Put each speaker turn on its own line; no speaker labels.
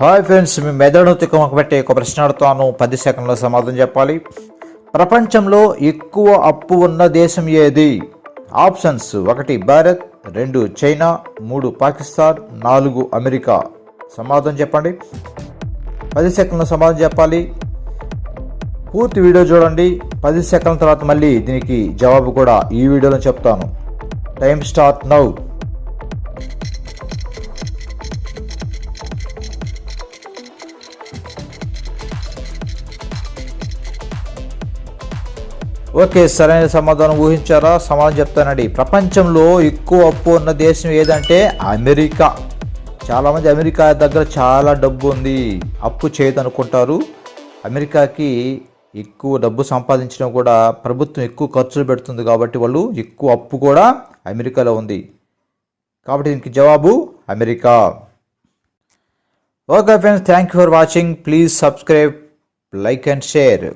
Hi friends మీ మెదడు తిక్కమకబెట్టే ఒక ప్రశ్న అడుగుతాను. పది సెకండ్లో సమాధానం చెప్పాలి. ప్రపంచంలో ఎక్కువ అప్పు ఉన్న దేశం ఏది? ఆప్షన్స్ ఒకటి భారత్ రెండు చైనా మూడు పాకిస్తాన్ నాలుగు అమెరికా. సమాధానం చెప్పండి. పది సెకండ్లో సమాధానం చెప్పాలి. పూర్తి వీడియో చూడండి. పది సెకండ్ల తర్వాత మళ్ళీ దీనికి జవాబు కూడా ఈ వీడియోలో చెప్తాను. Time start now. ఓకే సరైన సమాధానం ఊహించారా? సమాధానం చెప్తానండి. ప్రపంచంలో ఎక్కువ అప్పు ఉన్న దేశం ఏదంటే అమెరికా. చాలామంది అమెరికా దగ్గర చాలా డబ్బు ఉంది. అప్పు చేయదనుకుంటారు అమెరికాకి ఎక్కువ డబ్బు సంపాదించడం కూడా ప్రభుత్వం ఎక్కువ ఖర్చులు పెడుతుంది కాబట్టి వాళ్ళు ఎక్కువ అప్పు కూడా అమెరికాలో ఉంది. కాబట్టి దీనికి జవాబు America. Okay friends thank you for watching. Please subscribe like and share.